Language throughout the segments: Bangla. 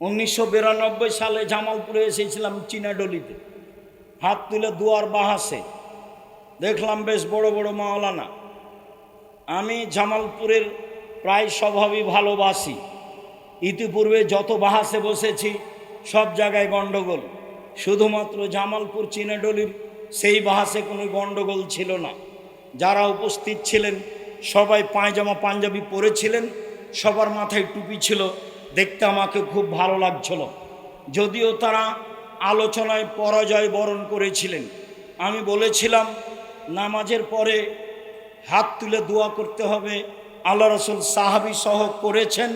উনিশশো বিরানব্বই সালে জামালপুরে এসেছিলাম চীনাডলিতে হাত তুলে দুয়ার বাহাসে। দেখলাম বেশ বড় বড় মাওলানা। আমি জামালপুরের প্রায় স্বভাবই ভালোবাসি। ইতিপূর্বে যত বাহাসে বসেছি, সব জায়গায় গণ্ডগোল। শুধুমাত্র জামালপুর চীনাডলির সেই বাহাসে কোনো গণ্ডগোল ছিল না। যারা উপস্থিত ছিলেন, সবাই পায়জামা পাঞ্জাবি পরেছিলেন, সবার মাথায় টুপি ছিল দেখতে আমাকে খুব ভালো লাগছিল। যদিও তারা আলোচনায় পরাজয় বরণ করেছিলেন। আমি বলেছিলাম, নামাজের পরে হাত তুলে দোয়া করতে হবে। আল্লাহ রসুল সাহাবি সহ করেছেন।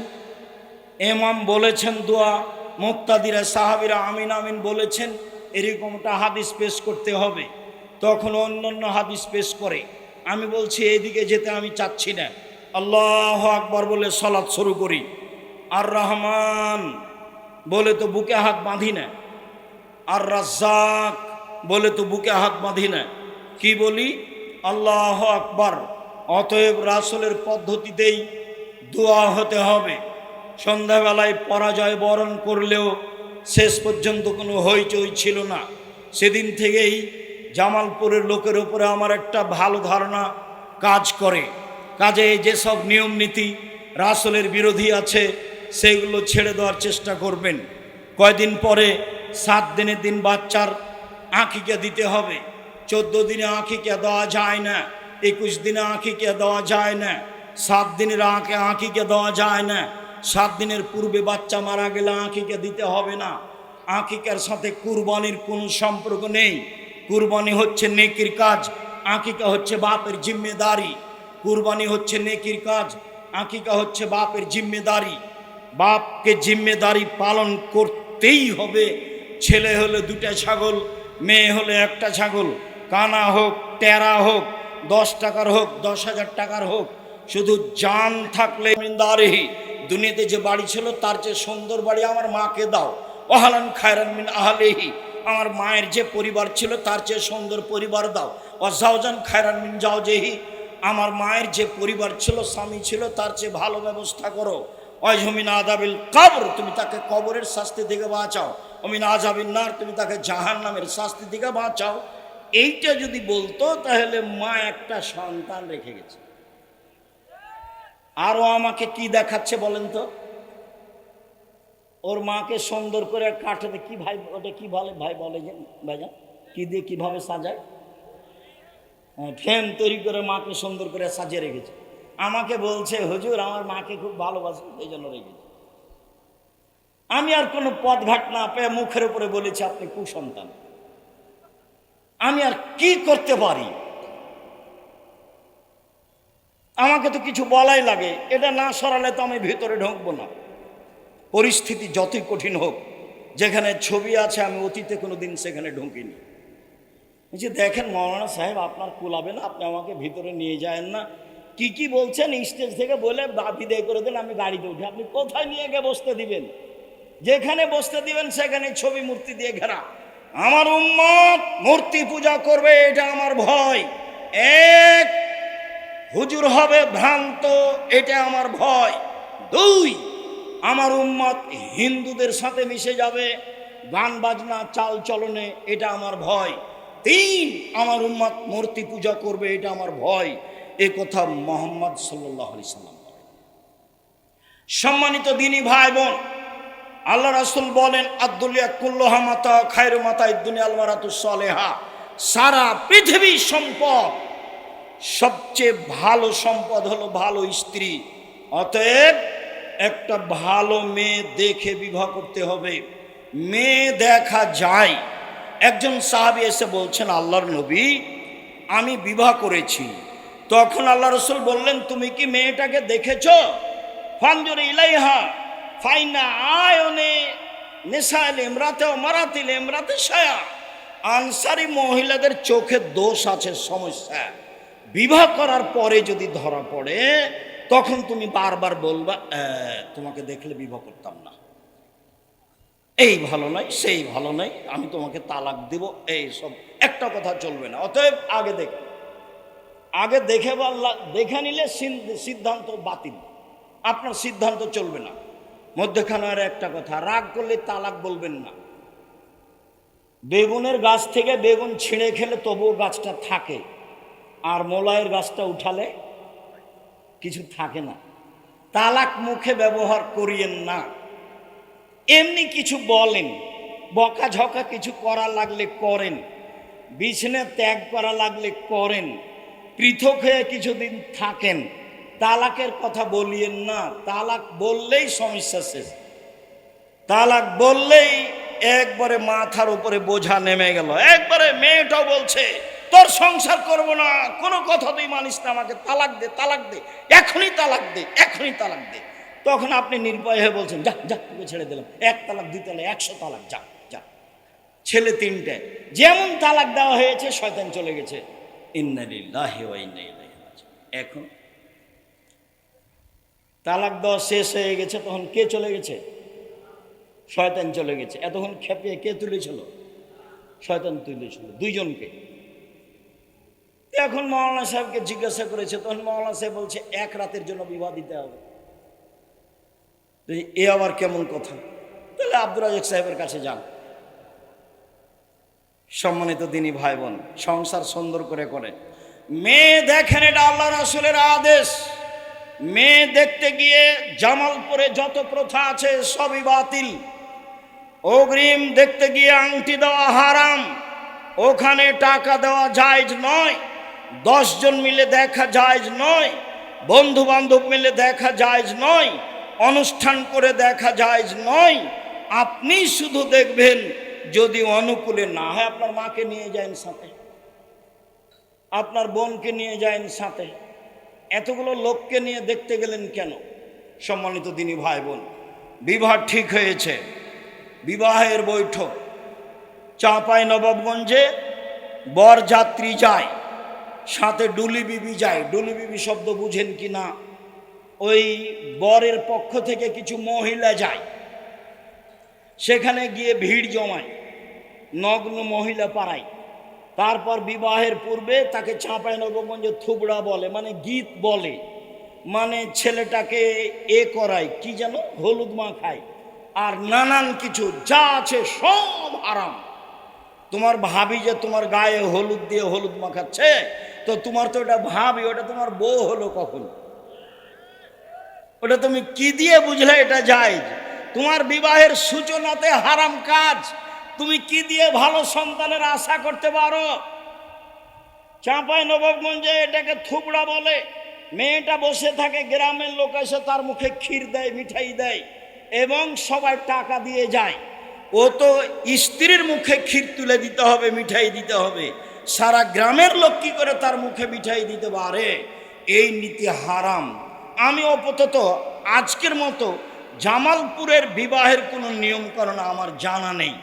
এমাম বলেছেন দোয়া, মুক্তাদিরা সাহাবিরা আমিন আমিন বলেছেন এরকমটা হাদিস পেশ করতে হবে। তখন অন্যান্য হাদিস পেশ করে। আমি বলছি, এদিকে যেতে আমি চাচ্ছি না। আল্লাহ আকবর বলে সলাৎ শুরু করি। আর রহমান বলে তো বুকে হাত বাঁধি না। আর রাজ্জাক বলে তো বুকে হাত বাঁধি না। কি বলি? আল্লাহ আকবর। অতএব রাসুলের পদ্ধতিতেই দোয়া হতে হবে। সন্ধ্যাবেলায় পরাজয় বরণ করলেও শেষ পর্যন্ত কোনো হইচই ছিল না। সেদিন থেকেই জামালপুরের লোকের উপরে আমার একটা ভালো ধারণা কাজ করে। কাজে যেসব নিয়ম নীতি রাসলের বিরোধী আছে সেগুলো ছেড়ে দেওয়ার চেষ্টা করবেন। কয়দিন পরে সাত দিনের দিন বাচ্চার আঁকিকে দিতে হবে। চোদ্দ দিনে আঁকিকে দেওয়া যায় না, একুশ দিনে আঁকিকে দেওয়া যায় না, সাত দিনের আঁকে আঁকিকে দেওয়া যায় না। সাত দিনের পূর্বে বাচ্চা মারা গেলে আঁকিকে দিতে হবে না। আঁকিকার সাথে কুরবানির কোনো সম্পর্ক নেই। কুরবানি হচ্ছে নেকির কাজ আঁকিকা হচ্ছে বাপের জিম্মেদারি। কুরবানি হচ্ছে নেকির কাজ আঁকিকা হচ্ছে বাপের জিম্মেদারি। বাপকে জিম্মেদারি পালন করতেই হবে। ছেলে হলে দুটা ছাগল, মেয়ে হলে একটা ছাগল। কানা হোক, টেরা হোক, দশ টাকার হোক, দশ হাজার টাকার হোক, শুধু জান থাকলে মিন্দারেহি দুনিয়াতে যে বাড়ি ছিল, তার চেয়ে সুন্দর বাড়ি আমার মাকে দাও। ওহালান খায়রান মিন আহলেহি। আমার মায়ের যে পরিবার ছিল, তার চেয়ে সুন্দর পরিবার দাও। অজাওজান খায়রান মিন যাও যেহি আমার মায়ের যে পরিবার ছিল, স্বামী ছিল, তার চেয়ে ভালো ব্যবস্থা করো। অজমিন আদাবিল কবর তুমি তাকে কবরের শাস্তি থেকে বাঁচাও। অমিন আজাবিন নার তুমি তাকে জাহান নামের শাস্তি থেকে বাঁচাও। এইটা যদি বলতো তাহলে মা একটা সন্তান রেখে গেছে। আরও আমাকে কি দেখাচ্ছে বলেন তো? ওর মাকে সুন্দর করে কাঠে কি ভাই ওটা কি বলে? ভাই বলে যে ভাইজান কি দিয়ে কীভাবে সাজায়? হ্যাঁ, ফ্যান তৈরি করে মাকে সুন্দর করে সাজিয়ে রেখেছে। আমাকে বলছে, হুজুর, আমার মাকে খুব ভালোবাসে এই জন্য রেখেছে আমি আর কোনো পথঘাট না পেয়ে মুখের উপরে বলেছি, আপনি কুসন্তান। আমি আর কি করতে পারি? আমাকে তো কিছু বলাই লাগে, এটা না সরালে তো আমি ভিতরে ঢুকবো না। পরিস্থিতি যতই কঠিন হোক, যেখানে ছবি আছে, আমি অতীতে কোনো দিন সেখানে ঢুকিনি। যে দেখেন, মৌলানা সাহেব, আপনার কুলাবে না, আপনি আমাকে ভিতরে নিয়ে যায়েন না। কি কি বলছেন স্টেজ থেকে বলে বিদায় করে দেন, আমি গাড়িতে উঠি। আপনি কোথায় নিয়ে গিয়ে বসতে দিবেন? যেখানে বসতে দিবেন, সেখানে ছবি মূর্তি দিয়ে ঘেরা। আমার উম্মত মূর্তি পূজা করবে, এটা আমার ভয়। এক, হুজুর হবে ভ্রান্ত, এটা আমার ভয়। দুই, আমার উম্মত হিন্দুদের সাথে মিশে যাবে, গান বাজনা, চাল চলনে, এটা আমার ভয়। তিন, আমার উম্মত মূর্তি পূজা করবে, এটা আমার ভয়। এ কথা মোহাম্মদ সাল্লাহ আলি সাল্লাম বলেন। সম্মানিত দিনী ভাই বোন, আল্লাহ রাসুল বলেন আব্দুল্লিয়া কুল্লোহা মাতা খায়রু মাতা ইদ্দুনি আলমারাতুসলেহা সারা পৃথিবীর সম্পদ, সবচেয়ে ভালো সম্পদ হলো ভালো স্ত্রী। অতএব একটা ভালো মেয়ে দেখে বিবাহ করতে হবে। মেয়ে দেখা যায়। একজন সাহাবি এসে বলছেন, আল্লাহর নবী, আমি বিবাহ করেছি। তখন আল্লাহ রসুল বললেন তুমি কি মেয়েটাকে দেখেছ? ফানজুর ইলাইহা ফাইনা আয়নে নেশাইল এমরাতে মারাতিল এমরাতে সায়া আনসারি মহিলাদের চোখে দোষ আছে সমস্যা। বিবাহ করার পরে যদি ধরা পড়ে তখন তুমি বারবার বলবা "আহ, তোমাকে দেখলে বিবাহ করতাম না। এই ভালো নয় সেই ভালো নয় আমি তোমাকে তালাক দিব এই সব একটা কথা চলবে না। অতএব আগে দেখে। আগে দেখে দেখে নিলে সিদ্ধান্ত বাতিল। আপনার সিদ্ধান্ত চলবে না। মধ্যখানে আর একটা কথা, রাগ করলে তালাক বলবেন না। বেগুনের গাছ থেকে বেগুন ছিঁড়ে খেলে তবুও গাছটা থাকে। আর মোলায়ের গাছটা উঠালে কিছু থাকে না। তালাক মুখে ব্যবহার করিয়েন না। এমনি কিছু বলেন, বকাঝকা কিছু করা লাগলে করেন। বিছনে ত্যাগ করা লাগলে করেন। পৃথক হয়ে কিছুদিন থাকেন। তালাকের কথা বলিয়েন না। তালাক বললেই সমস্যা শেষ। তালাক বললেই একবারে মাথার উপরে বোঝা নেমে গেল। একবারে মেয়েটাও বলছে, তোর সংসার করব না। কোনো কথা তুই মানিস না আমাকে। তালাক দে তালাক দে। এখনই তালাক দে, এখনই তালাক দে। তখন আপনি নির্ভয় হয়ে বলছেন, যা যা, তোকে ছেড়ে দিলাম। এক তালাক, দুই তালাক, একশো তালাক, যা যা। ছেলে তিনটে, যেমন তালাক দেওয়া হয়েছে, শয়তান চলে গেছে। এখন তালাক দেওয়া শেষ হয়ে গেছে, তখন কে চলে গেছে? শয়তান চলে গেছে। এতক্ষণ খেপিয়ে কে তুলেছিল? শয়তান তুলেছিল, দুইজনকে। এখন মৌলানা সাহেবকে জিজ্ঞাসা করেছে, তখন মৌলানা সাহেব বলছে, এক রাতের জন্য বিবাহ দিতে হবে। এ আবার কেমন কথা? তাহলে আব্দুর রাজাক সাহেবের কাছে যান। সম্মানিত দিনী ভাই বোন, সংসার সুন্দর করে করে। মেয়ে দেখেন এটা আল্লাহ রাসুলের আদেশ। মেয়ে দেখতে গিয়ে জামালপুরে যত প্রথা আছে সবই বাতিল। অগ্রিম দেখতে গিয়ে আংটি দেওয়া হারাম। ওখানে টাকা দেওয়া জায়জ নয়। দশজন মিলে দেখা জায়জ নয়। বন্ধু বান্ধব মিলে দেখা জায়জ নয়। অনুষ্ঠান করে দেখা জায়জ নয়। আপনি শুধু দেখবেন যদি অনুকূলে না হয় আপনার মাকে নিয়ে যান সাথে। আপনার বোনকে নিয়ে যান সাথে। এতগুলো লোককে নিয়ে দেখতে গেলেন কেন? সম্মানিত দিনী ভাই বোন বিবাহ ঠিক হয়েছে। বিবাহের বৈঠক। চাঁপাই নবাবগঞ্জে বর যাত্রী যায়, সাথে ডুলি বিবি যায়। ডুলি বিবি শব্দ বুঝেন কি না ওই বরের পক্ষ থেকে কিছু মহিলা যায়। সেখানে গিয়ে ভিড় জমায়, নগ্ন মহিলা পাড়ায়। তারপর বিবাহের পূর্বে তাকে চাঁপাই নবগঞ্জে থুবড়া বলে মানে গীত বলে। মানে ছেলেটাকে এ করায়, কি যেন? হলুদ মাখায়। আর নানান কিছু, যা আছে সব আরাম তোমার ভাবি যে তোমার গায়ে হলুদ দিয়ে হলুদ মাখাচ্ছে, তো তোমার তো ওটা ভাবি, ওটা তোমার বউ হলো কখন? ওটা তুমি কি দিয়ে বুঝলে এটা যায়? তোমার বিবাহের সূচনাতে হারাম কাজ। তুমি কি দিয়ে ভালো সন্তানের আশা করতে পারো? চাঁপাই নবাবগঞ্জে এটাকে থুবড়া বলে। মেয়েটা বসে থাকে, গ্রামের লোক এসে তার মুখে ক্ষীর দেয়, মিঠাই দেয় এবং সবাই টাকা দিয়ে যায়। ও তো স্ত্রীর মুখে ক্ষীর তুলে দিতে হবে, মিঠাই দিতে হবে। সারা গ্রামের লোক কি করে তার মুখে মিঠাই দিতে পারে? এই নীতি হারাম। আমি অপতত আজকের মতো জামালপুরের বিবাহের কোনো নিয়মকরণ আমার জানা নেই।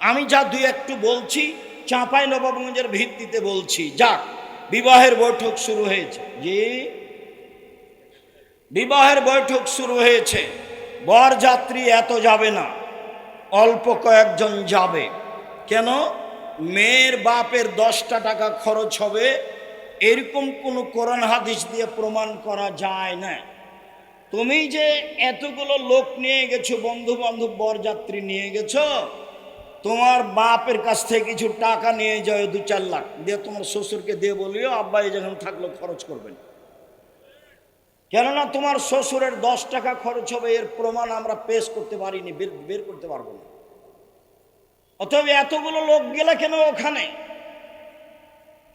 আমি যা দুই একটু বলছি, চাঁপাই নবাবগঞ্জের ভিত্তিতে বলছি। যাক, বিবাহের বৈঠক শুরু হয়েছে। যে বিবাহের বৈঠক শুরু হয়েছে। বরযাত্রী এত যাবে না। অল্প কয়েকজন যাবে। কেন? মেয়ের বাপের দশটা টাকা খরচ হবে। এরকম কোনো কোরআন হাদিস দিয়ে প্রমাণ করা যায় না। তুমি যে এতগুলো লোক নিয়ে গেছো বন্ধু বান্ধব বরযাত্রী নিয়ে গেছো, তোমার বাপের কাছ থেকে কিছু টাকা নিয়ে যাও, দু চার লাখ। দিয়ে তোমার শ্বশুরকে দিয়ে বলিও, আব্বা, এই যখন থাকল খরচ করবেন। কেননা তোমার শ্বশুরের দশ টাকা খরচ হবে, এর প্রমাণ আমরা পেশ করতে পারিনি, বের বের করতে পারব না। অতএব এতগুলো লোক গেলে কেন ওখানে?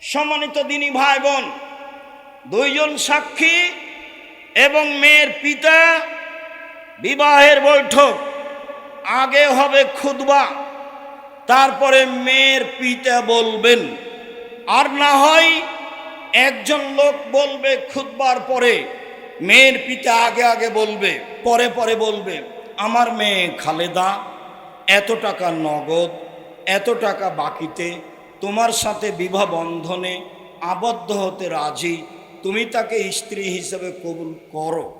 সম্মানিত দিনী ভাই বোন, দুইজন সাক্ষী এবং মেয়ের পিতা বিবাহের বৈঠক। আগে হবে খুদবা তারপরে মেয়ের পিতা বলবেন। আর না হয় একজন লোক বলবে খুদবার পরে, মেয়ের পিতা আগে আগে বলবে, পরে পরে বলবে, আমার মেয়ে খালেদা, এত টাকা নগদ, এত টাকা বাকিতে, তোমার সাথে বিবাহ বন্ধনে আবদ্ধ হতে রাজি তুমি তাকে স্ত্রী হিসেবে কবুল করো।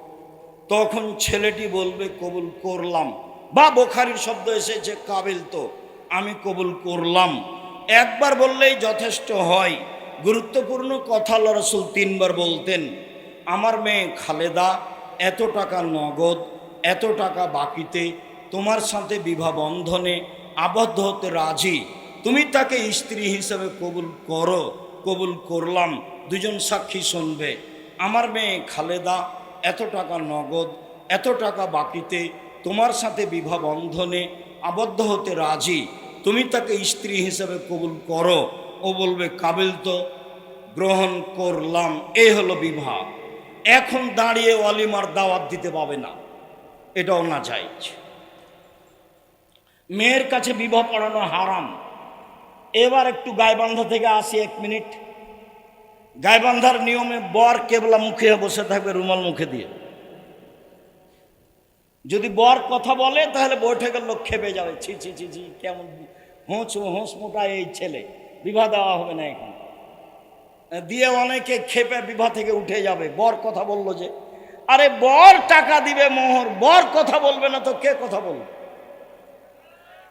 তখন ছেলেটি বলবে, কবুল করলাম। বা বোখারির শব্দ এসেছে, কাবিল তো, আমি কবুল করলাম। একবার বললেই যথেষ্ট হয়। গুরুত্বপূর্ণ কথা রসুল তিনবার বলতেন, আমার মেয়ে খালেদা, এত টাকা নগদ, এত টাকা বাকিতে, তোমার সাথে বিবাহ বন্ধনে আবদ্ধ হতে রাজি। তুমি তাকে স্ত্রী হিসেবে কবুল করো, কবুল করলাম। দুজন সাক্ষী শুনবে, আমার মেয়ে খালেদা, এত টাকা নগদ, এত টাকা বাকিতে, তোমার সাথে বিবাহ বন্ধনে আবদ্ধ হতে রাজি, তুমি তাকে স্ত্রী হিসেবে কবুল করো। ও বলবে, কাবিল তো গ্রহণ করলাম, এ হলো বিবাহ। এখন দাঁড়িয়ে অলিমার দাওয়াত দিতে পাবে না। এটাও না চাইছ মেয়ের কাছে বিবাহ পড়ানো হারাম। এবার একটু গায়বান্ধা থেকে আসি এক মিনিট। গায়বান্ধার নিয়মে বর কেবলা মুখে বসে থাকবে, রুমাল মুখে দিয়ে। যদি বর কথা বলে, তাহলে বৈঠকের লোক খেপে যাবে। ছি ছি ছি ছি, কেমন হোঁচ হোঁচ মোটা এই ছেলে। বিবাহ দেওয়া হবে না এখন। দিয়ে অনেকে খেপে বিবাহ থেকে উঠে যাবে। বর কথা বলল যে, আরে বর টাকা দিবে মোহর, বর কথা বলবে না তো কে কথা বলবে?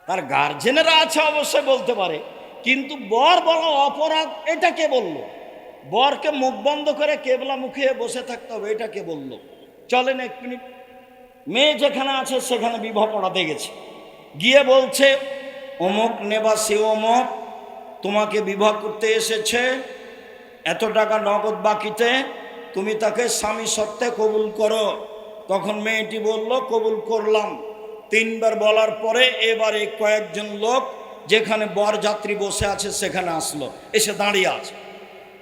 তার গার্জেনেরা আছে, অবশ্যই বলতে পারে। কিন্তু বর বলা অপরাধ, এটা কে বলল? বরকে মুখ বন্ধ করে কেবলা মুখে বসে থাকতে হবে, এটা কে বলল? চলেন এক মিনিট। মেয়ে যেখানে আছে সেখানে বিবাহ পড়াতে গেছে। গিয়ে বলছে, অমুক নেবা সে অমুক, তোমাকে বিবাহ করতে এসেছে, এত টাকা নগদ বাকিতে, তুমি তাকে স্বামী সত্ত্বে কবুল করো। তখন মেয়েটি বলল, কবুল করলাম। তিনবার বলার পরে এবারে কয়েকজন লোক যেখানে বরযাত্রী বসে আছে সেখানে আসলো, এসে দাঁড়িয়ে আছে।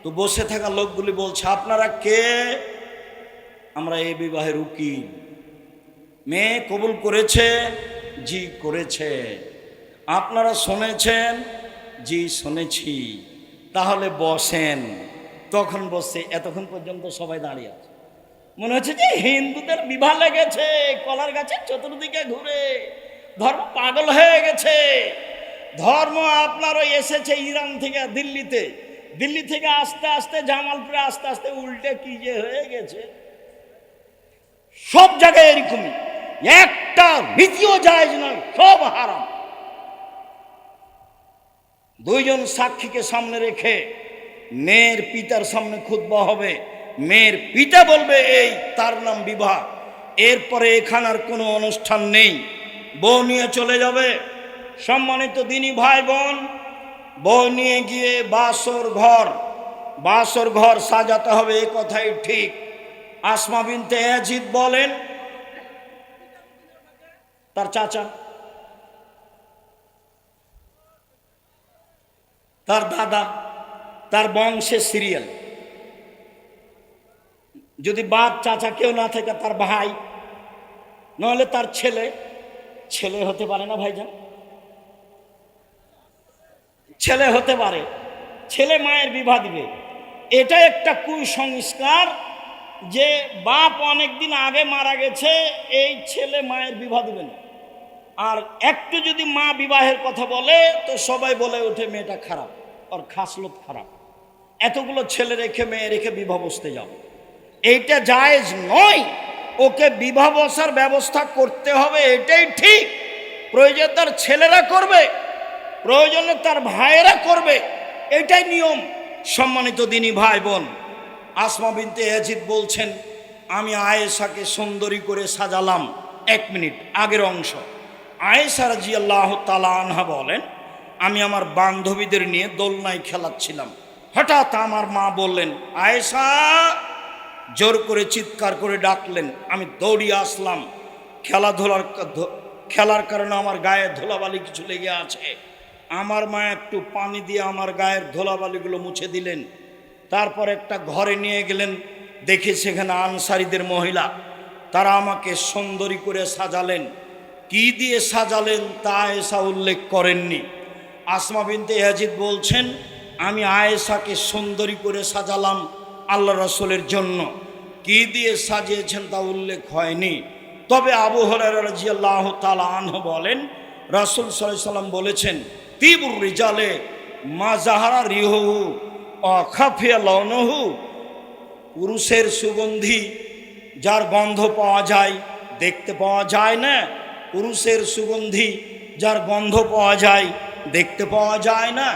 তো বসে থাকা লোকগুলি বলছে, আপনারা কে? আমরা এই বিবাহের উকিল। মেয়ে কবুল করেছে, জি করেছে। আপনারা শুনেছেন, জি শুনেছি। তাহলে বসেন। তখন বসে, এতক্ষণ পর্যন্ত সবাই দাঁড়িয়ে আছে। মনে হচ্ছে যে হিন্দুদের বিবাহ লেগেছে, কলার গাছের চতুর্দিকে ঘুরে। ধর্ম পাগল হয়ে গেছে। ধর্ম আপনার ওই এসেছে ইরান থেকে দিল্লিতে। দিল্লি থেকে আস্তে আস্তে জামালপুরে আস্তে আস্তে উল্টে কি যে হয়ে গেছে? সব জায়গায় এরকমই। একটা রীতিও জায়জ নয়, সব হারাম। দুইজন সাক্ষীকে সামনে রেখে মেয়ের পিতার সামনে খুতবা হবে। মেয়ের পিতা বলবে, এই, তার নাম বিবাহ। এরপরে এখানে আর কোনো অনুষ্ঠান নেই। বউ নিয়ে চলে যাবে। সম্মানিত দিনী ভাই বোন বউ নিয়ে গিয়ে বাসর ঘর বাসর ঘর সাজাতে হবে, এ কথাই ঠিক। আসমা বিনতে এজিদ বলেন, তার চাচা, তার দাদা, তার বংশের সিরিয়াল। যদি বাপ চাচা কেউ না থাকে, তার ভাই নাহলে তার ছেলে ছেলে হতে পারে না ভাইজান। ছেলে হতে পারে, ছেলে মায়ের বিবাহ দিবে। এটা একটা কুসংস্কার যে বাপ অনেক দিন আগে মারা গেছে, এই ছেলে মায়ের বিবাহ দিবে না। আর একটু যদি মা বিবাহের কথা বলে, তো সবাই বলে ওঠে, মেয়েটা খারাপ আর খাসলত খারাপ। এতগুলো ছেলে রেখে, মেয়ে রেখে বিবাহ বসতে যাও। এইটা জায়েজ নয়। ওকে বিবাহ বসার ব্যবস্থা করতে হবে, এটাই ঠিক। প্রয়োজন তার ছেলেরা করবে। প্রয়োজনে তার ভাইয়েরা করবে। এটাই নিয়ম। সম্মানিত দিনী ভাই বোন আসমা বিনতে এজিদ বলছেন, আমি আয়েশাকে সুন্দরী করে সাজালাম। এক মিনিট, আগের অংশ। আয়েশা রাজি আল্লাহ তালা আনহা বলেন, আমি আমার বান্ধবীদের নিয়ে দোলনায় খেলাচ্ছিলাম। হঠাৎ আমার মা বললেন, আয়েশা, জোর করে চিৎকার করে ডাকলেন, আমি দৌড়িয়ে আসলাম। খেলাধুলার খেলার কারণে আমার গায়ে ধুলাবালি কিছু লেগে আছে। আমার মা একটু পানি দিয়ে আমার গায়ের ধুলাবালিগুলো মুছে দিলেন। তারপর একটা ঘরে নিয়ে গেলেন। দেখি সেখানে আনসারিদের মহিলা, তারা আমাকে সুন্দরী করে সাজালেন। কি দিয়ে সাজালেন তা এসা উল্লেখ করেননি। আসমা বিনতে ইয়াজিদ বলছেন, আমি আয়েশাকে সুন্দরী করে সাজালাম আল্লাহ রসুলের জন্য। কি দিয়ে সাজিয়েছেন তা উল্লেখ হয়নি। তবে আবু হরাজিয়াল্লাহ তালা আনহ বলেন, রাসুল সাল্লাম বলেছেন তিবুর রিজালে মা জাহারা রিহু অখাফিয়া লনহু, পুরুষের সুগন্ধি যার গন্ধ পাওয়া যায়, দেখতে পাওয়া যায় না। পুরুষের সুগন্ধি যার গন্ধ পাওয়া যায়, দেখতে পাওয়া যায় না।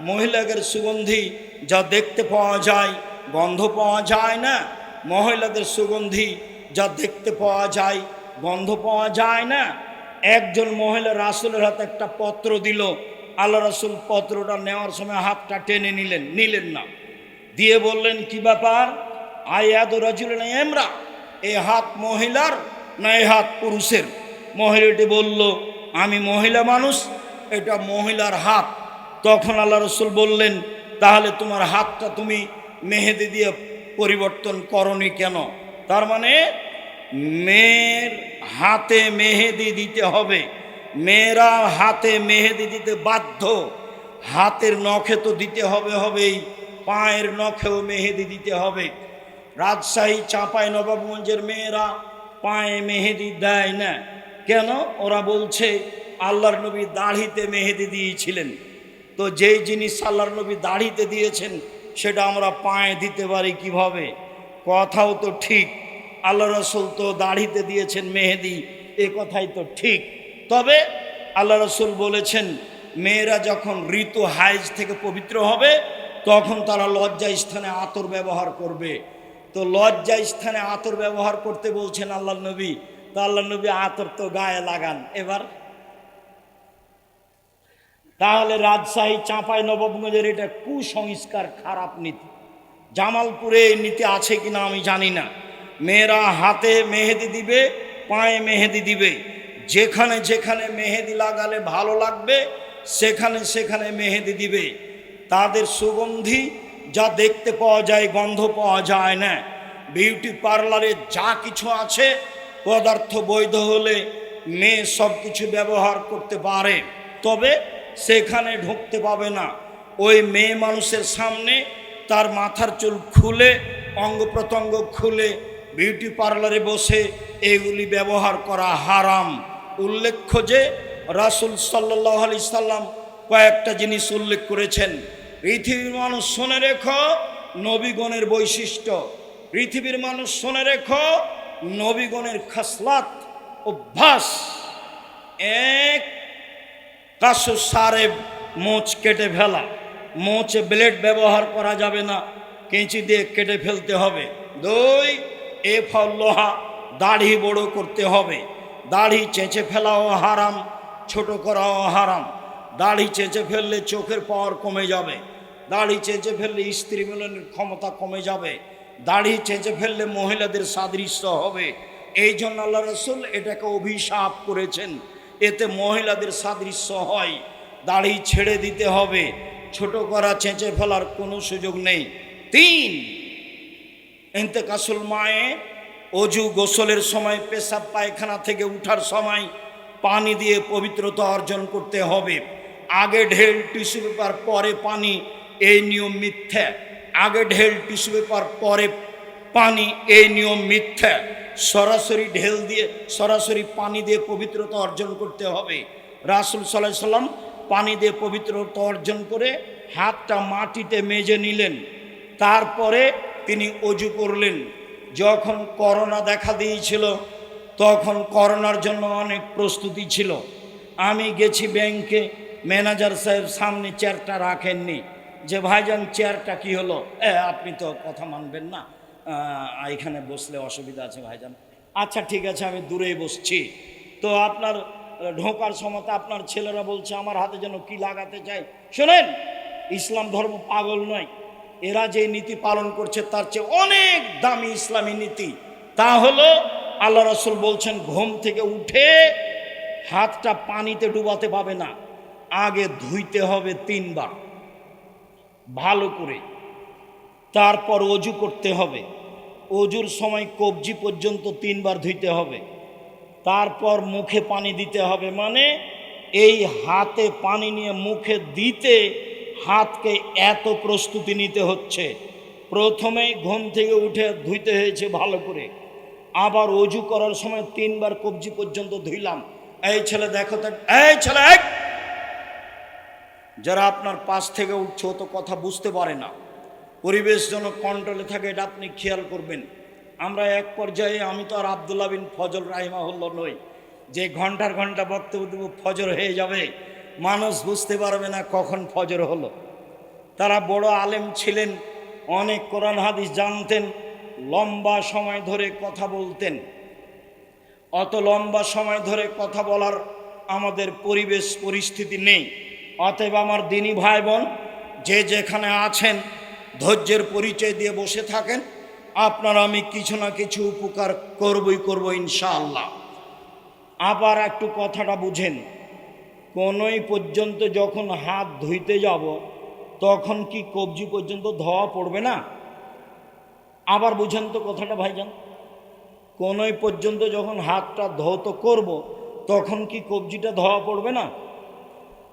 মহিলাদের সুগন্ধি যা দেখতে পাওয়া যায়, গন্ধ পাওয়া যায় না। মহিলাদের সুগন্ধি যা দেখতে পাওয়া যায়, গন্ধ পাওয়া যায় না। একজন মহিলা রাসুলের হাতে একটা পত্র দিল আল্লাহ রাসুল পত্রটা নেওয়ার সময় হাতটা টেনে নিলেন নিলেন না। দিয়ে বললেন, কি ব্যাপার? আয়াদ রাজুল এমরা এ হাত মহিলার না এ হাত পুরুষের? মহিলাটি বলল, আমি মহিলা মানুষ, এটা মহিলার হাত। তখন আল্লাহ রসুল বললেন, তাহলে তোমার হাতটা তুমি মেহেদি দিয়ে পরিবর্তন করনি কেন? তার মানে মেয়ের হাতে মেহেদি দিতে হবে। মেয়েরা হাতে মেহেদি দিতে বাধ্য। হাতের নখে তো দিতে হবে হবেই, পায়ের নখেও মেহেদি দিতে হবে। রাজশাহী চাঁপাই নবাবগঞ্জের মেয়েরা পায়ে মেহেদি দেয় না। কেন? ওরা বলছে, আল্লাহর নবী দাড়িতে মেহেদি দিয়েছিলেন। তো যেই জিনিস আল্লাহর নবী দাড়িতে দিয়েছেন, সেটা আমরা পায়ে দিতে পারি কীভাবে? কথাও তো ঠিক। আল্লাহ রসুল তো দাড়িতে দিয়েছেন মেহেদি, এ কথাই তো ঠিক। তবে আল্লাহ রসুল বলেছেন, মেয়েরা যখন ঋতু হাইজ থেকে পবিত্র হবে, তখন তারা লজ্জা স্থানে আতর ব্যবহার করবে। তো লজ্জা স্থানে আতর ব্যবহার করতে বলছেন আল্লাহ নবী, তো আল্লাহ নবী আতর তো গায়ে লাগান। এবার তাহলে রাজশাহী, চাঁপাই, নবাবগঞ্জের এটা কুসংস্কার খারাপ নীতি। জামালপুরে এই নীতি আছে কিনা আমি জানি না। মেয়েরা হাতে মেহেদি দিবে, পায়ে মেহেদি দিবে। যেখানে যেখানে মেহেদি লাগালে ভালো লাগবে, সেখানে সেখানে মেহেদি দিবে। তাদের সুগন্ধি যা দেখতে পাওয়া যায়, গন্ধ পাওয়া যায় না। বিউটি পার্লারে যা কিছু আছে, পদার্থ বৈধ হলে মেয়ে সব কিছু ব্যবহার করতে পারে। তবে সেখানে ঢুকতে পাবে না। ওই মেয়ে মানুষের সামনে তার মাথার চুল খুলে, অঙ্গ প্রত্যঙ্গ খুলে, বিউটি পার্লারে বসে এগুলি ব্যবহার করা হারাম। উল্লেখ্য যে রাসুল সাল্লাহ আলি সাল্লাম কয়েকটা জিনিস উল্লেখ করেছেন। পৃথিবীর মানুষ শুনে রেখো, নবীগণের বৈশিষ্ট্য। পৃথিবীর মানুষ শুনে রেখো, নবীগণের খাসলাত, অভ্যাস। এক কাশু সারে মোচ কেটে ফেলা। মোচে ব্লেড ব্যবহার করা যাবে না, কেঁচি দিয়ে কেটে ফেলতে হবে। দুই এ ফল লোহা দাড়ি বড় করতে হবে। দাড়ি চেঁচে ফেলাও হারাম, ছোট করাও হারাম। দাড়ি চেঁচে ফেললে চোখের পাওয়ার কমে যাবে। দাড়ি চেঁচে ফেললে স্ত্রী মিলনের ক্ষমতা কমে যাবে। দাড়ি চেঁচে ফেললে মহিলাদের সাদৃশ্য হবে। এই জন্য আল্লাহ রসুল এটাকে অভিশাপ করেছেন। এতে মহিলাদের সাদৃশ্য হয়। দাড়ি ছেড়ে দিতে হবে। ছোট করা, চেঁচে ফেলার কোনো সুযোগ নেই। তিন এন্তেকাসুল মায়ে অজু গোসলের সময় পেশাব পায়খানা থেকে উঠার সময় পানি দিয়ে পবিত্রতা অর্জন করতে হবে। আগে ঢেল, টিস্যু পেপার, পরে পানি, এই নিয়ম মিথ্যা। আগে ঢেল, টিস্যু পেপার, পরে পানি, এই নিয়ম মিথ্যা। সরাসরি ঢেল দিয়ে, সরাসরি পানি দিয়ে পবিত্রতা অর্জন করতে হবে। রাসুল সাল্লাহ সাল্লাম পানি দিয়ে পবিত্রতা অর্জন করে হাতটা মাটিতে মেজে নিলেন। তারপরে তিনি অজু করলেন। যখন করোনা দেখা দিয়েছিল, তখন করোনার জন্য অনেক প্রস্তুতি ছিল। আমি গেছি ব্যাংকে ম্যানেজার সাহেব সামনে চেয়ারটা রাখেননি। যে, ভাইজান চেয়ারটা কি হলো? এ, আপনি তো কথা মানবেন না। এখানে বসলে অসুবিধা আছে, ভাইজান। আচ্ছা ঠিক আছে, আমি দূরেই বসছি। তো আপনার ঢোকার সময় আপনার ছেলেরা বলছে, আমার হাতে যেন কি লাগাতে চাই শোনেন, ইসলাম ধর্ম পাগল নয়। এরা যে নীতি পালন করছে তার চেয়ে অনেক দামি ইসলামী নীতি। তা হলো, আল্লাহ রসুল বলছেন, ঘুম থেকে উঠে হাতটা পানিতে ডুবাতে পাবে না, আগে ধুইতে হবে তিনবার, ভালো করে। তারপর অজু করতে হবে। অজুর সময় কবজি পর্যন্ত তিনবার ধুইতে হবে। তারপর মুখে পানি দিতে হবে। মানে এই হাতে পানি নিয়ে মুখে দিতে হাতকে এত প্রস্তুতি নিতে হচ্ছে। প্রথমেই ঘুম থেকে উঠে ধুইতে হয়েছে ভালো করে। আবার অজু করার সময় তিনবার কবজি পর্যন্ত ধুইলাম। এই ছেলে দেখো এই ছেলে! যারা আপনার পাশ থেকে উঠছে তো কথা বুঝতে পারে না। পরিবেশ যেন কন্ট্রোলে থাকে, এটা আপনি খেয়াল করবেন। আমরা এক পর্যায়ে, আমি তো আর আবদুল্লাহ বিন ফজল রাহিমাহুল্লাহ নই। যে ঘণ্টার ঘণ্টা বক্তব্য দেবো, ফজর হয়ে যাবে। মানুষ বুঝতে পারবে না কখন ফজর হলো। তারা বড় আলেম ছিলেন, অনেক কোরআন হাদিস জানতেন, লম্বা সময় ধরে কথা বলতেন। অত লম্বা সময় ধরে কথা বলার আমাদের পরিবেশ পরিস্থিতি নেই। অতএব আমার দিনী ভাই বোন যে যেখানে আছেন, ধৈর্যের পরিচয় দিয়ে বসে থাকেন, আপনারা আমি কিছু না কিছু উপকার করবই করব ইনশাআল্লাহ। আবার একটু কথাটা বুঝেন। কোনোই পর্যন্ত যখন হাত ধুইতে যাব, তখন কি কবজি পর্যন্ত ধোয়া পড়বে না? আবার বুঝেন তো কথাটা ভাইজান। কোনোই পর্যন্ত যখন হাতটা ধৌত করব, তখন কি কবজিটা ধোয়া পড়বে না?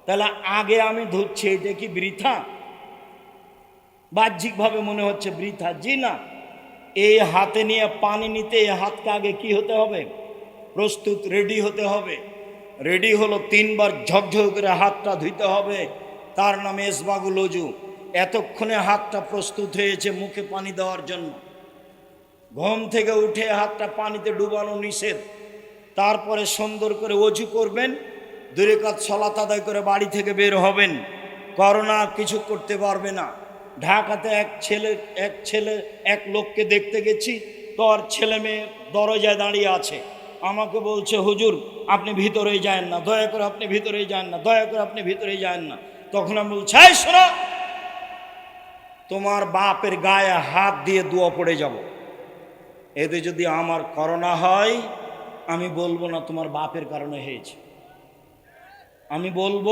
তাহলে আগে আমি ধুচ্ছি, এটা কি বৃথা? বাহ্যিকভাবে মনে হচ্ছে বৃথা। জি না এই হাতে নিয়ে পানি নিতে এই হাতকে আগে কি হতে হবে? প্রস্তুত, রেডি হতে হবে। রেডি হলো তিনবার ঝকঝক করে হাতটা ধুইতে হবে। তার নামে এসবাগুল অজু এতক্ষণে হাতটা প্রস্তুত হয়েছে মুখে পানি দেওয়ার জন্য। ঘুম থেকে উঠে হাতটা পানিতে ডুবানো নিষেধ। তারপরে সুন্দর করে অজু করবেন। দূরে কাজ সলাত আদায় করে বাড়ি থেকে বের হবেন। করোনা কিছু করতে পারবে না। ঢাকাতে এক ছেলে এক ছেলে, এক লোককে দেখতে গেছি। তোর ছেলে মেয়ে দরজায় দাঁড়িয়ে আছে। আমাকে বলছে, হুজুর, আপনি ভিতরেই যান না। দয়া করে আপনি ভিতরেই যান না। দয়া করে আপনি ভিতরেই যান না। তখন আমি বলছি, এই শোনো, তোমার বাপের গায়ে হাত দিয়ে দোয়া পড়ে যাব। এতে যদি আমার করোনা হয়, আমি বলব না তোমার বাপের কারণে হয়েছে। আমি বলব,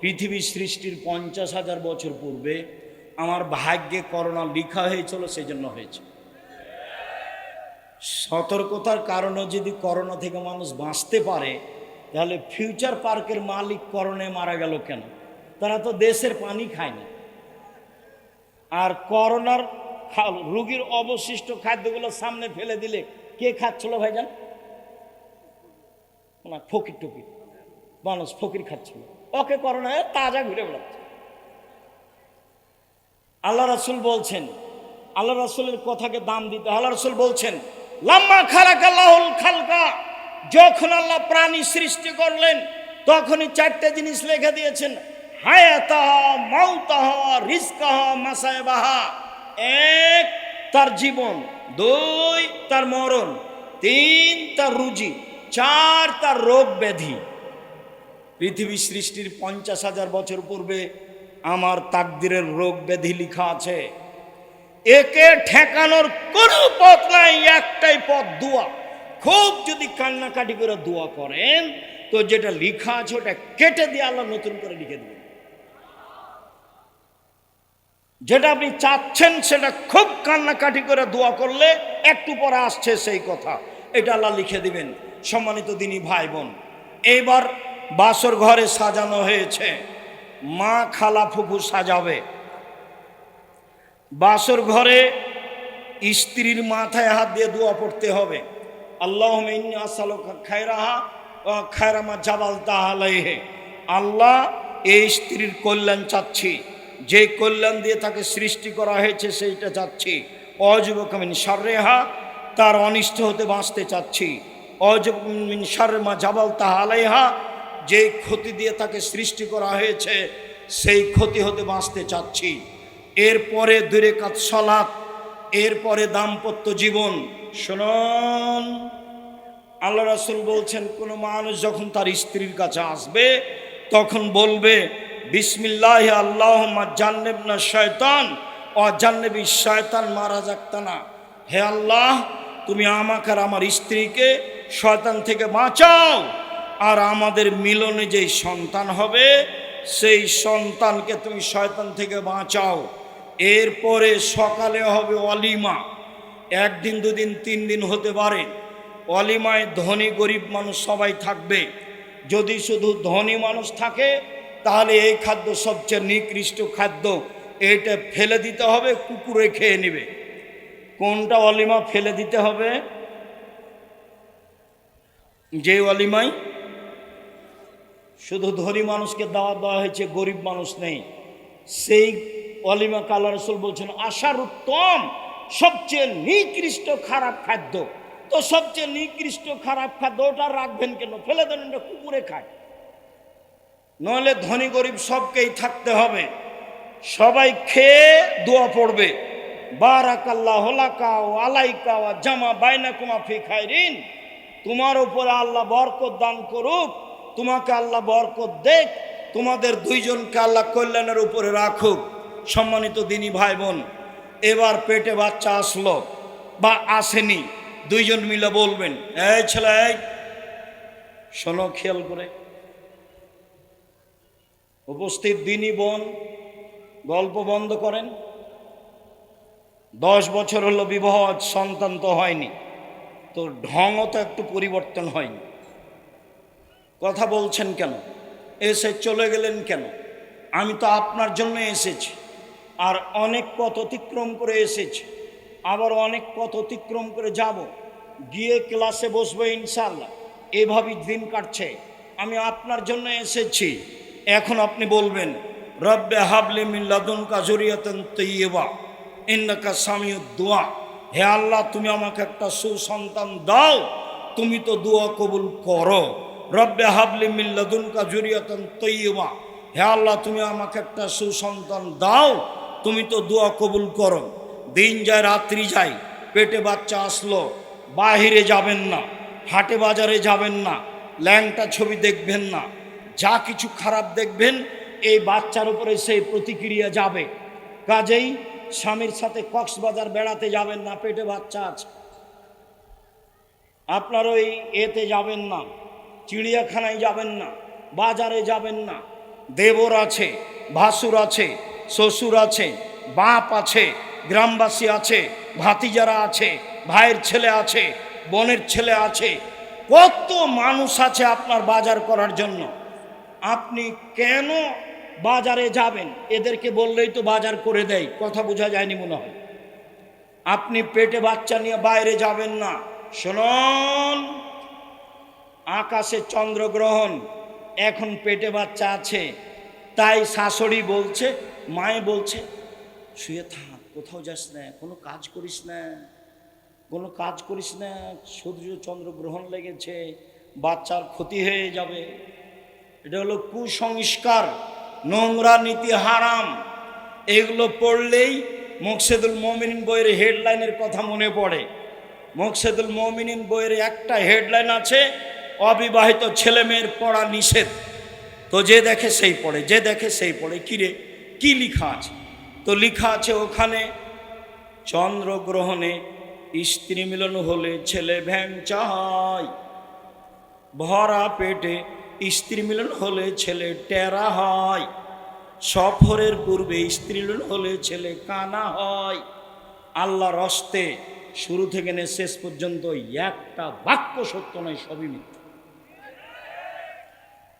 পৃথিবী সৃষ্টির পঞ্চাশ হাজার বছর পূর্বে আমার ভাগ্যে করোনা লিখা হয়েছিল সেই জন্য হয়েছে। সতর্কতার কারণে যদি করোনা থেকে মানুষ বাঁচতে পারে, তাহলে ফিউচার পার্কের মালিক করোনায় মারা গেল কেন? তারা তো দেশের পানি খায় না। আর করোনার রুগীর অবশিষ্ট খাদ্যগুলো সামনে ফেলে দিলে কে খাচ্ছিল ভাইজান? না, ফকির টকির। মানুষ ফকির খাচ্ছিল। ওকে করোনা এ তাজা ঘুরে বেড়াচ্ছে। আল্লাহ রাসুল বলছেন, আল্লাহ রাসুলের কথাকে দাম দিতে আল্লাহ রাসুল বলছেন লাম্মা খালাক আল্লাহুল খালকা, যখন আল্লাহ প্রাণী সৃষ্টি করলেন, তখনই চারটে জিনিস লিখে দিয়েছেন, হায়াতাহ, মাউতাহ রিস্কাহ মাসায়বাহা। এক, তার জীবন, দুই, তার মরণ, তিন, তার রুজি, চার, তার রোগ ব্যাধি। পৃথিবী সৃষ্টির পঞ্চাশ হাজার বছর পূর্বে আমার তাকদিরের রোগ ব্যাধি লেখা আছে। একে ঠেকানোর কোনো পথ নাই, একটাই পথ দোয়া। খুব যদি কান্নাকাটি করে দোয়া করেন, তো যেটা লিখা আছে ওটা কেটে দিয়ে আল্লাহ নতুন করে লিখে দেবেন। যেটা আপনি চাচ্ছেন সেটা খুব কান্নাকাটি করে দোয়া করলে একটু পরে আসছে সেই কথা। এটা আল্লাহ লিখে দিবেন। সম্মানিত দিনী ভাই বোন এইবার বাসর ঘরে সাজানো হয়েছে। মা খালা ফুফু সাজাবে। বাসর ঘরে স্ত্রীর মাথায় হাত দিয়ে দোয়া পড়তে হবে। আল্লাহ খায়রাহা খায়রামা জাবাল তাহালাইহে আল্লাহ, এই স্ত্রীর কল্যাণ চাচ্ছি। যে কল্যাণ দিয়ে তাকে সৃষ্টি করা হয়েছে, সেইটা চাচ্ছি। অযুবকমিন সারেহা তার অনিষ্ট হতে বাঁচতে চাচ্ছি। অযুবমিন সারেমা জাবাল তাহালাইহা যে ক্ষতি দিয়ে তাকে সৃষ্টি করা হয়েছে, সেই ক্ষতি হতে বাঁচতে চাচ্ছি। এরপরে দূরে কাজ সলাৎ, এরপরে দাম্পত্য জীবন। শুনুন, আল্লাহ রাসুল বলছেন, কোনো মানুষ যখন তার স্ত্রীর কাছে আসবে, তখন বলবে, বিসমিল্লাহ আল্লাহ জান্নেব না শয়তান ও জান্নেবি শয়তান মারা যাক্তানা হে আল্লাহ, তুমি আমাকে আর আমার স্ত্রীকে শয়তান থেকে বাঁচাও। আর আমাদের মিলনে যেই সন্তান হবে, সেই সন্তানকে তুমি শয়তান থেকে বাঁচাও। এরপরে সকালে হবে অলিমা। একদিন, দুদিন, তিন দিন হতে পারে। অলিমায় ধনী, গরিব মানুষ সবাই থাকবে। যদি শুধু ধনী মানুষ থাকে, তাহলে এই খাদ্য সবচেয়ে নিকৃষ্ট খাদ্য। এটা ফেলে দিতে হবে, কুকুরে খেয়ে নেবে। কোনটা অলিমা ফেলে দিতে হবে? যে অলিমায় শুধু ধনী মানুষকে দেওয়া দেওয়া হয়েছে, গরিব মানুষ নেই। সেই অলিমা কালা রসুল বলছেন, আশার উত্তম, সবচেয়ে নিকৃষ্ট খারাপ খাদ্য। তো সবচেয়ে নিকৃষ্ট খারাপ খাদ্য ওটা রাখবেন কেন? ফেলে দেন ওটা কুকুরে খায়। নইলে ধনী গরিব সবকেই থাকতে হবে। সবাই খেয়ে দোয়া পড়বে। বারাকাল্লাহ হোলাকা ও আলাইকা ও জামা বাইনা কুমা ফি খায়রিন তোমার উপরে আল্লাহ বরকত দান করুক, তোমাকে আল্লাহ বরকত দেখ তোমাদের দুইজনকে আল্লাহ কল্যাণের উপরে রাখুক। সম্মানিত দিনী ভাই বোন, এবার পেটে বাচ্চা আসলো বা আসেনি, দুইজন মিলে বলবেন, এই ছেলে শোনো খেয়াল করে। উপস্থিত দিনী বোন গল্প বন্ধ করেন। দশ বছর হলো বিবাহ সন্তান তো হয়নি, তো ঢংও তো একটু পরিবর্তন হয়নি। কথা বলছেন কেন? এসে চলে গেলেন কেন? আমি তো আপনার জন্য এসেছি। আর অনেক পথ অতিক্রম করে এসেছি। আবার অনেক পথ অতিক্রম করে যাব। গিয়ে ক্লাসে বসবো ইনশাল্লাহ এভাবেই দিন কাটছে। আমি আপনার জন্য এসেছি। এখন আপনি বলবেন, রব্বে হাবলি মিল্লাদুন কাজরিয়াতন তৈবা ইন্নাকা সামিউদ দোয়া। হে আল্লাহ, তুমি আমাকে একটা সুসন্তান দাও। তুমি তো দোয়া কবুল করো। রব্বে হাবলি মিল্লাদুন কাজরিয়াতন তৈবা হে আল্লাহ, তুমি আমাকে একটা সুসন্তান দাও। তুমি তো দোয়া কবুল করো। দিন যায়, রাত্রি যায়, পেটে বাচ্চা আসলো, বাহিরে যাবেন না, হাটে বাজারে যাবেন না, ল্যাংটা ছবি দেখবেন না, যা কিছু খারাপ দেখবেন, এই বাচ্চার উপরে সেই প্রতিক্রিয়া যাবে। কাজেই স্বামীর সাথে কক্সবাজার বেড়াতে যাবেন না, পেটে বাচ্চা আছে। আপনার ওই এতে যাবেন না, চিড়িয়াখানায় যাবেন না, বাজারে যাবেন না, দেবর আছে, ভাসুর আছে শ্বশুর আছে, বাপ আছে, গ্রামবাসী আছে, ভাতিজারা আছে, ভাইয়ের ছেলে আছে, বোনের ছেলে আছে, কত মানুষ আছে আপনার বাজার করার জন্য। আপনি কেন বাজারে যাবেন? এদেরকে বললেই তো বাজার করে দেয়, কথা বোঝা যায়নি মনে হয়। আপনি পেটে বাচ্চা নিয়ে বাইরে যাবেন না। শুনুন, আকাশে চন্দ্রগ্রহণ, এখন পেটে বাচ্চা আছে, তাই শাশুড়ি বলছে মায়ে বলছে, শুয়ে থাক, কোথাও যাস না, কোনো কাজ করিস না, কোনো কাজ করিস না সূর্য চন্দ্রগ্রহণ লেগেছে, বাচ্চার ক্ষতি হয়ে যাবে। এটা হলো কুসংস্কার, নোংরা নীতি হারাম। এগুলো পড়লেই মোকসেদুল মমিনিন বইয়ের হেডলাইনের কথা মনে পড়ে। মোকসেদুল মমিনিন বইয়ের একটা হেডলাইন আছে, অবিবাহিত ছেলে মেয়ের পড়া নিষেধ। তো যে দেখে সেই পড়ে, যে দেখে সেই পড়ে কিরে কি লিখা আছে? তো লিখা আছে ওখানে, চন্দ্রগ্রহণে স্ত্রী মিলন হলে ছেলে ভ্যাং চায় ভরা পেটে স্ত্রী মিলন হলে ছেলে টেরা হয়। সফরের পূর্বে স্ত্রী মিলন হলে ছেলে কানা হয়। আল্লাহ রস্তে শুরু থেকে নে শেষ পর্যন্ত একটা বাক্য সত্য নয়, সবই মিথ্যা।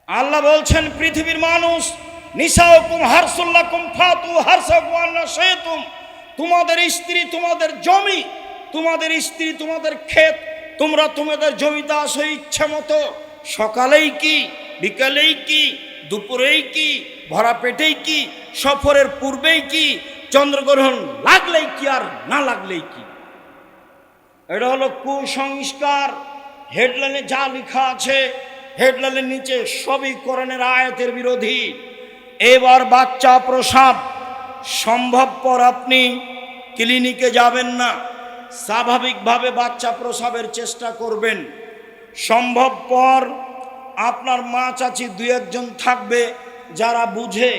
আল্লাহ বলছেন, পৃথিবীর মানুষ তোমাদের স্ত্রী, তোমাদের জমি, তোমাদের স্ত্রী, তোমাদের ক্ষেত, তোমরা তোমাদের জমিতে আসো ইচ্ছা মতো। সকালেই কি, বিকালেই কি, দুপুরেই কি, ভরা পেটেই কি, সফরের পূর্বেই কি, চন্দ্রগ্রহণ লাগলেই কি আর না লাগলেই কি? এটা হলো কুসংস্কার। হেডলাইনে যা লেখা আছে, হেডলাইনের নিচে সবই করণের আয়াতের বিরোধী। এবার বাচ্চা প্রসাব সম্ভবপর আপনি ক্লিনিকে যাবেন না। স্বাভাবিকভাবে বাচ্চা প্রসাবের চেষ্টা করবেন। সম্ভবপর আপনার মা চাচি দু একজন থাকবে যারা বুঝে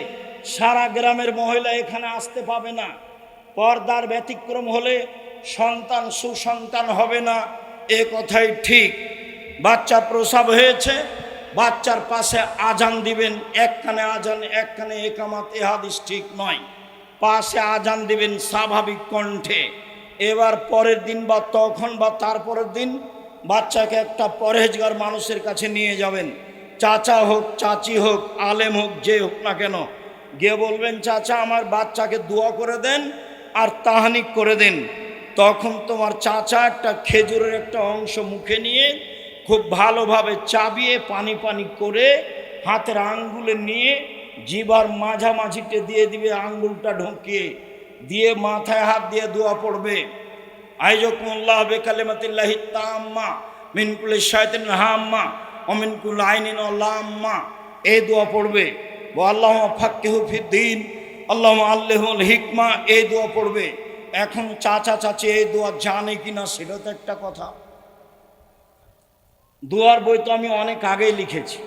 সারা গ্রামের মহিলা এখানে আসতে পাবে না। পর্দার ব্যতিক্রম হলে সন্তান সুসন্তান হবে না, এ কথাই ঠিক। বাচ্চা প্রসাব হয়েছে বাচ্চার পাশে আজান দিবেন এক কানে আজান এক কানে একামাত এহাদিস ঠিক নয়। পাশে আজান দিবেন স্বাভাবিক কণ্ঠে। এবার পরের দিন বা তখন বা তারপরের দিন বাচ্চাকে একটা পরহেজগার মানুষের কাছে নিয়ে যাবেন। চাচা হোক, চাচি হোক, আলেম হোক, যে হোক না কেন, গিয়ে বলবেন, চাচা, আমার বাচ্চাকে দোয়া করে দেন আর তাহানিক করে দেন। তখন তোমার চাচা একটা খেজুরের একটা অংশ মুখে নিয়ে খুব ভালোভাবে চাবিয়ে পানি পানি করে হাতের আঙ্গুলে নিয়ে জিবার মাঝামাঝিতে দিয়ে দিবে আঙ্গুলটা ঢুকিয়ে, দিয়ে মাথায় হাত দিয়ে দোয়া পড়বে। আইজকুল্লাহ বেকালেমাতিল্লাহি তাম্মা মিনকুল শায়তিন হাম্মা অমিনকুল আইনিন আল্লাহ এই দোয়া পড়বে। ও আল্লাহ ফাক্কেহু ফিদ্দিন। আল্লাহ আল্লাহুল হিকমা। এই দোয়া পড়বে। এখন চাচা চাচি এই দোয়া জানে কিনা সেটা তো একটা কথা। দুয়ার বই তো আমি অনেক আগেই লিখেছি।